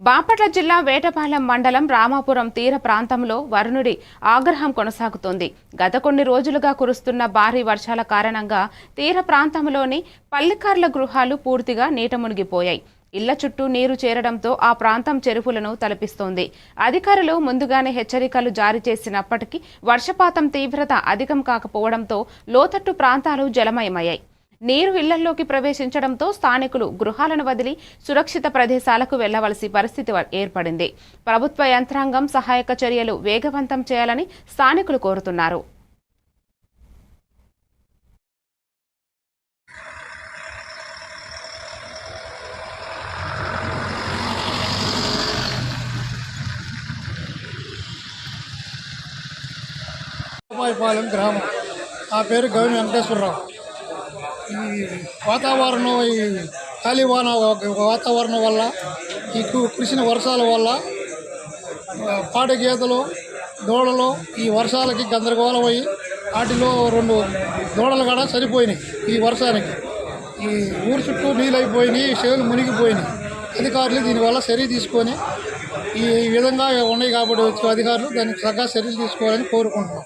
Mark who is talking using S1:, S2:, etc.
S1: బాపట్ల జిల్లా వేటపాలెం మండలం రామాపురం తీర ప్రాంతంలో వరుణుడి ఆగ్రహం కొనసాగుతోంది. గత కొన్ని రోజులుగా కురుస్తున్న భారీ వర్షాల కారణంగా తీర ప్రాంతంలోని పల్లెకార్ల గృహాలు పూర్తిగా నీట మునిగిపోయాయి. ఇళ్ళ చుట్టూ నీరు చేరడంతో ఆ ప్రాంతం చెరువులను తలపిస్తోంది. అధికారులు ముందుగానే హెచ్చరికలు జారీ చేసినప్పటికీ వర్షపాతం తీవ్రత అధికం కాకపోవడంతో లోతట్టు ప్రాంతాలు జలమయమయ్యాయి. నీరు ఇళ్ళలోకి ప్రవేశించడంతో స్థానికులు గృహాలను వదిలి సురక్షిత ప్రదేశాలకు వెళ్ళవలసి పరిస్థితి ఏర్పడింది. ప్రభుత్వ యంత్రాంగం సహాయక చర్యలు వేగవంతం చేయాలని స్థానికులు కోరుతున్నారు.
S2: పాలెం గ్రామం. నా పేరు గౌని వెంకటేశ్వరరావు. ఈ వాతావరణం ఈ గాలివాన వాతావరణం వల్ల ఈ కురిసిన వర్షాల వల్ల పాడి గేదెలు దూడలు ఈ వర్షాలకి గందరగోళం అయ్యి వాటిలో రెండు దూడలు కూడా చనిపోయినాయి ఈ వర్షానికి. ఈ ఊరు చుట్టూ నీళ్ళు అయిపోయినాయి చేలు మునిగిపోయినాయి. అధికారులు దీనివల్ల చర్య తీసుకొని ఈ విధంగా ఉన్నాయి కాబట్టి వచ్చే అధికారులు దానికి తగ్గ చర్యలు తీసుకోవాలని కోరుకుంటున్నాం.